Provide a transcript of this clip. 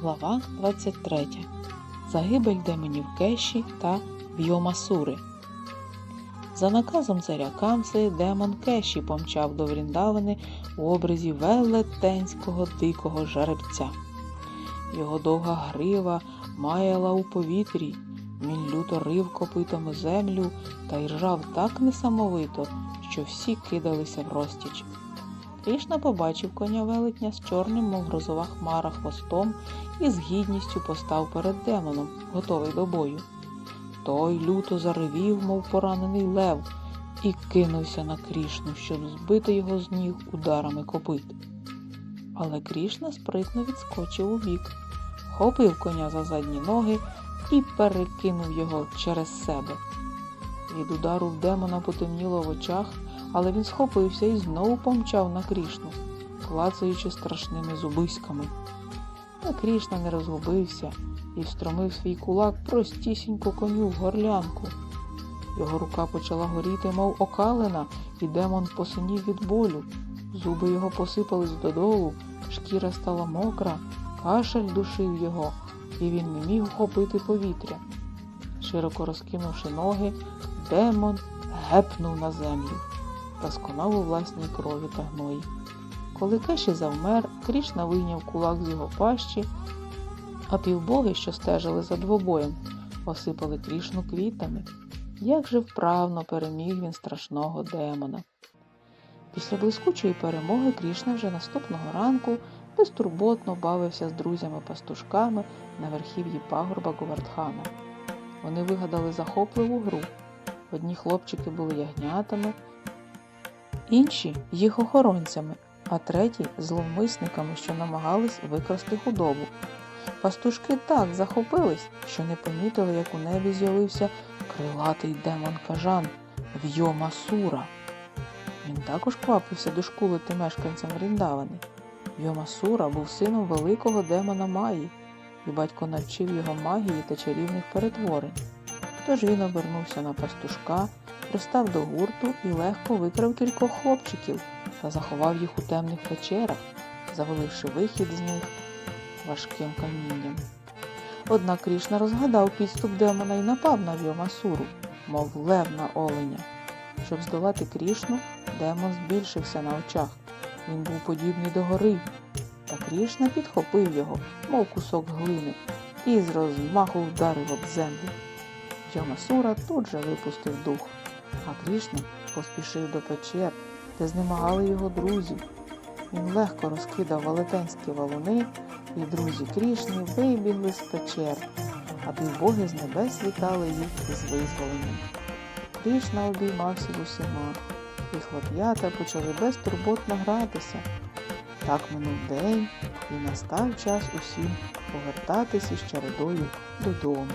Глава 23. Загибель демонів Кеші та Вйомасури. За наказом царя Камси демон Кеші помчав до Вріндавани у образі велетенського дикого жеребця. Його довга грива маяла у повітрі. Він люто рив копитами землю та й ржав так несамовито, що всі кидалися в розтіч. Крішна побачив коня велетня з чорним, мов грозова хмара хвостом і з гідністю постав перед демоном, готовий до бою. Той люто заревів, мов поранений лев, і кинувся на Крішну, щоб збити його з ніг ударами копит. Але Крішна спритно відскочив у бік, хопив коня за задні ноги і перекинув його через себе. Від удару в демона потемніло в очах, але він схопився і знову помчав на Крішну, клацаючи страшними зубиськами. Та Крішна не розгубився і встромив свій кулак простісінько коню в горлянку. Його рука почала горіти, мов окалина, і демон посинів від болю. Зуби його посипались додолу, шкіра стала мокра, кашель душив його, і він не міг вхопити повітря. Широко розкинувши ноги, демон гепнув на землю та сконав у власній крові та гної. Коли Кеші завмер, Крішна вийняв кулак з його пащі, а півбоги, що стежили за двобоєм, осипали Крішну квітами. Як же вправно переміг він страшного демона. Після блискучої перемоги Крішна вже наступного ранку безтурботно бавився з друзями-пастушками на верхів'ї пагорба Говардхана. Вони вигадали захопливу гру. Одні хлопчики були ягнятами, інші їх охоронцями, а треті зловмисниками, що намагались викрасти худобу. Пастушки так захопились, що не помітили, як у небі з'явився крилатий демон кажан Вйомасура. Він також квапився дошкулити мешканцям Ріндавани. Вйомасура був сином великого демона Маї, і батько навчив його магії та чарівних перетворень. Тож він обернувся на пастушка, пристав до гурту і легко викрав кількох хлопчиків та заховав їх у темних печерах, заваливши вихід з них важким камінням. Однак Крішна розгадав підступ демона і напав на Вйомасуру, мов лев на оленя. Щоб здолати Крішну, демон збільшився на очах. Він був подібний до гори. Та Крішна підхопив його, мов кусок глини, і з розмаху вдарив об землю. Йомасура тут же випустив дух, а Крішна поспішив до печер, де знемагали його друзі. Він легко розкидав велетенські валуни, і друзі Крішни вибігли з печер, а півбоги з небес вітали їх із визволенням. Крішна обіймався з усіма, і хлоп'ята почали безтурботно гратися. Так минув день, і настав час усім повертатися з чередою додому.